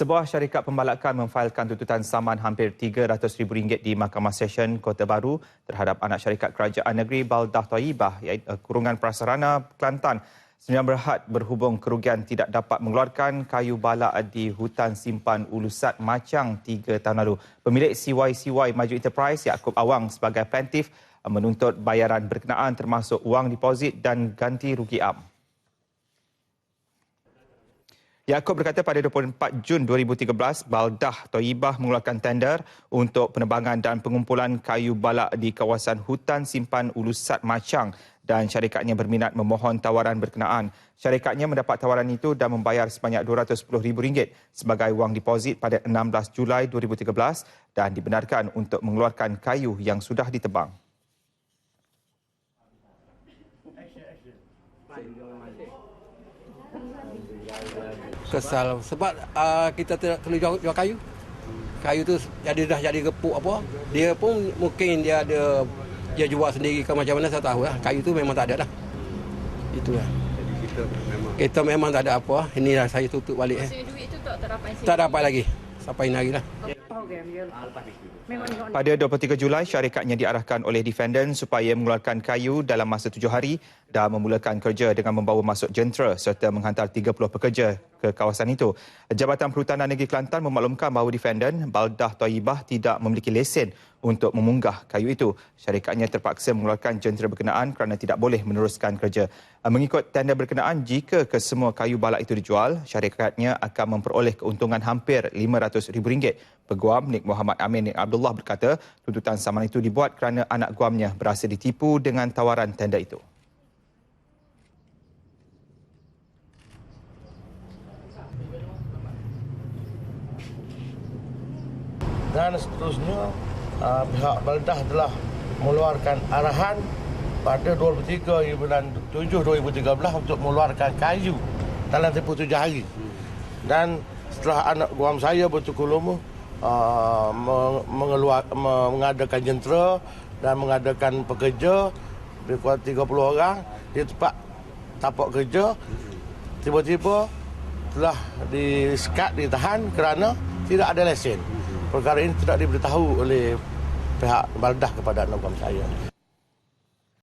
Sebuah syarikat pembalakan memfailkan tuntutan saman hampir RM300,000 di Mahkamah Session Kota Baru terhadap anak syarikat kerajaan negeri Baldah Taibah iaitu eh, Kurungan Prasarana Kelantan. Sembilan berhad berhubung kerugian tidak dapat mengeluarkan kayu balak di hutan simpan Ulusat Macang tiga tahun lalu. Pemilik CYCY Maju Enterprise Yaakob Awang sebagai plaintiff eh, menuntut bayaran berkenaan termasuk wang deposit dan ganti rugi am. Yaakob berkata pada 24 Jun 2013, Baldah Toibah mengeluarkan tender untuk penebangan dan pengumpulan kayu balak di kawasan hutan simpan Ulusat Macang dan syarikatnya berminat memohon tawaran berkenaan. Syarikatnya mendapat tawaran itu dan membayar sebanyak RM210,000 sebagai wang deposit pada 16 Julai 2013 dan dibenarkan untuk mengeluarkan kayu yang sudah ditebang. Kesal sebab uh, kita tidak kena jual, jual kayu. Kayu tu jadi dah jadi gepuk apa. Dia pun mungkin dia ada dia jual sendiri ke macam mana saya tahu lah. Kayu tu memang tak ada dah. Itu lah. Jadi kita memang kita memang tak ada apa. Inilah saya tutup balik eh. duit tu tak dapat Tak dapat lagi. Sampai ini lah. Pada 23 Julai, syarikatnya diarahkan oleh defendant supaya mengeluarkan kayu dalam masa tujuh hari dan memulakan kerja dengan membawa masuk jentera serta menghantar 30 pekerja ke kawasan itu. Jabatan Perhutanan Negeri Kelantan memaklumkan bahawa defendant Baldah Toyibah tidak memiliki lesen untuk memunggah kayu itu. Syarikatnya terpaksa mengeluarkan jentera berkenaan kerana tidak boleh meneruskan kerja. Mengikut tanda berkenaan, jika kesemua kayu balak itu dijual, syarikatnya akan memperoleh keuntungan hampir RM500,000. Peguam Nik Muhammad Amin Nik Abdullah berkata, tuntutan saman itu dibuat kerana anak guamnya berasa ditipu dengan tawaran tender itu. Dan seterusnya, uh, pihak Baldah telah mengeluarkan arahan pada 23 bulan 7 2013 untuk mengeluarkan kayu dalam tempoh tujuh hari. Dan setelah anak guam saya bertukar uh, mengeluar, mengadakan jentera dan mengadakan pekerja lebih kurang 30 orang di tempat tapak kerja tiba-tiba telah disekat ditahan kerana tidak ada lesen perkara ini tidak diberitahu oleh pihak baldah kepada anak saya